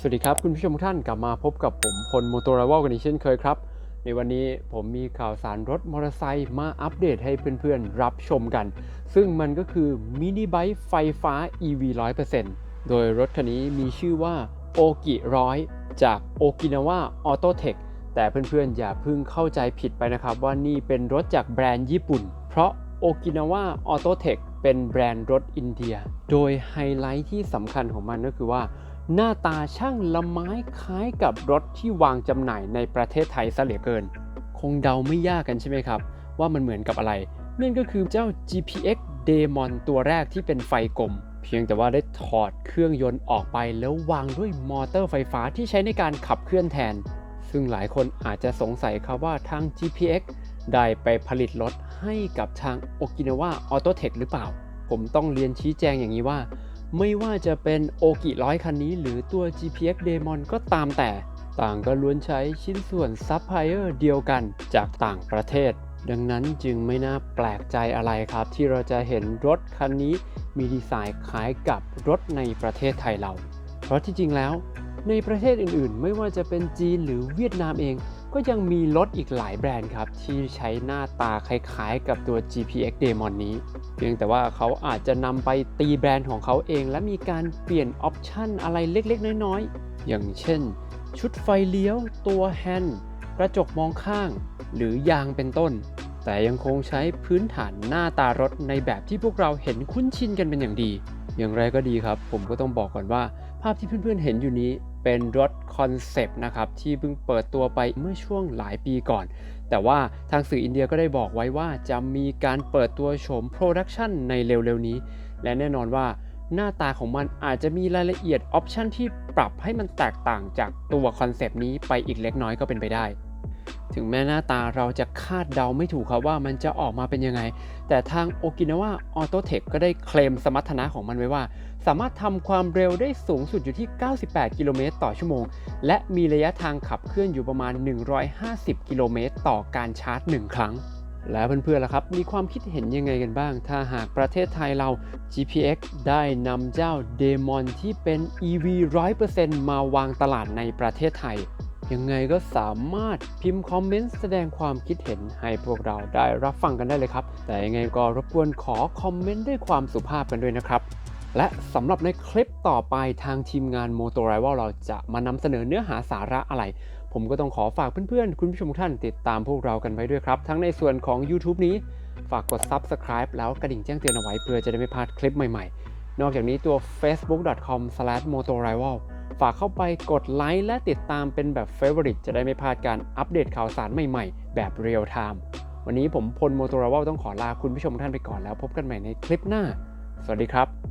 สวัสดีครับ คุณผู้ชมทุกท่านกลับมาพบกับผมพลโมโตอราวกันอีกเช่นเคยครับ ในวันนี้ผมมีข่าวสารรถมอเตอร์ไซค์มาอัปเดตให้เพื่อนๆ รับชมกัน ซึ่งมันก็คือมินิไบค์ไฟฟ้า EV 100%โดยรถคันนี้มีชื่อว่าโอกิร้อยจากโอกินาวาออโตเทคแต่เพื่อนๆ อย่าเพิ่งเข้าใจผิดไปนะครับ ว่านี่เป็นรถจากแบรนด์ญี่ปุ่น เพราะโอกินาวาออโตเทคเป็นแบรนด์รถอินเดีย โดยไฮไลท์ที่สำคัญของมันก็คือว่า หน้าตาช่างละไม้คล้ายกับรถที่วางจำหน่ายในประเทศไทยซะเหลือเกิน คงเดาไม่ยากกันใช่ไหมครับ ว่ามันเหมือนกับอะไร นั่นก็คือเจ้า GPX Demon ตัวแรกที่เป็นไฟกลม เพียงแต่ว่าได้ถอดเครื่องยนต์ออกไปแล้ววางด้วยมอเตอร์ไฟฟ้าที่ใช้ในการขับเคลื่อนแทน ซึ่งหลายคนอาจจะสงสัยครับว่าทาง GPX ได้ไปผลิตรถให้กับทาง Okinawa Autotech หรือเปล่า ผมต้องเรียนชี้แจงอย่างนี้ว่า ไม่ว่าจะเป็นโอกิร้อยคันนี้ หรือตัว GPX Demon ก็ตามแต่ ต่างก็ล้วนใช้ชิ้นส่วนซัพพลายเออร์เดียวกันจากต่างประเทศ ดังนั้นจึงไม่น่าแปลกใจอะไรครับ ที่เราจะเห็นรถคันนี้มีดีไซน์คล้ายกับรถในประเทศไทยเรา เพราะที่จริงแล้ว ในประเทศอื่นๆ ไม่ว่าจะเป็นจีนหรือเวียดนามเอง ก็ยังมีรถอีกหลายแบรนด์ครับ ที่ใช้หน้าตาคล้ายๆกับตัว GPX Demon นี้ เพียงแต่ว่าเขาอาจจะนำไปตีแบรนด์ของเขาเอง และมีการเปลี่ยนออปชันอะไรเล็กๆ น้อยๆ อย่างเช่น ชุดไฟเลี้ยว ตัวแฮนด์กระจกมองข้าง หรือยางเป็นต้น แต่ยังคงใช้พื้นฐานหน้าตารถในแบบที่พวกเราเห็นคุ้นชินกันเป็นอย่างดี อย่างไรก็ดีครับ ผมก็ต้องบอกก่อนว่า ภาพที่เพื่อนๆเห็นอยู่นี้เป็นรถคอนเซปต์นะครับที่เพิ่งเปิดตัวไปเมื่อช่วงหลายปีก่อน แต่ว่าทางสื่ออินเดียก็ได้บอกไว้ว่าจะมีการเปิดตัวโฉมโปรดักชันในเร็วๆนี้ และแน่นอนว่าหน้าตาของมันอาจจะมีรายละเอียดออปชันที่ปรับให้มันแตกต่างจากตัวคอนเซปต์นี้ไปอีกเล็กน้อยก็เป็นไปได้ ถึงแม้หน้าตาเราจะคาดเดาไม่ถูกครับว่ามันจะออกมาเป็นยังไง แต่ทาง Okinawa Autotech ก็ได้เคลมสมรรถนะของมันไว้ว่า สามารถทำความเร็วได้สูงสุดอยู่ที่ 98 กิโลเมตรต่อชั่วโมง และมีระยะทางขับเคลื่อนอยู่ประมาณ 150 กิโลเมตรต่อการชาร์จ 1 ครั้งแล้วเพื่อนๆล่ะครับ มีความคิดเห็นยังไงกันบ้าง ถ้าหากประเทศไทยเรา GPX ได้นำเจ้า Demon ที่เป็น EV 100%มาวางตลาดในประเทศไทย ยังไงก็สามารถพิมพ์คอมเมนต์แสดงความคิดเห็นให้พวกเราได้รับฟังกันได้เลยครับ แต่ยังไงก็รบกวนขอคอมเมนต์ด้วยความสุภาพกันด้วยนะครับ และสำหรับในคลิปต่อไปทางทีมงาน Motor Rival เราจะมานำเสนอเนื้อหาสาระอะไร ผมก็ต้องขอฝากเพื่อนๆ คุณผู้ชมทุกท่านติดตามพวกเรากันไว้ด้วยครับ ทั้งในส่วนของ YouTube นี้ฝากกด Subscribe แล้วกระดิ่งแจ้งเตือนเอาไว้เพื่อจะได้ไม่พลาดคลิปใหม่ๆ นอกจากนี้ตัว facebook.com/motorrival ฝากเข้าไปกดไลค์และติดตามเป็นแบบ Favorite จะได้ไม่พลาดการอัปเดตข่าวสารใหม่ๆ แบบเรียลไทม์วันนี้ผมพลโมโตราวต้องขอลาคุณผู้ชมท่านไปก่อนแล้วพบกันใหม่ในคลิปหน้า สวัสดีครับ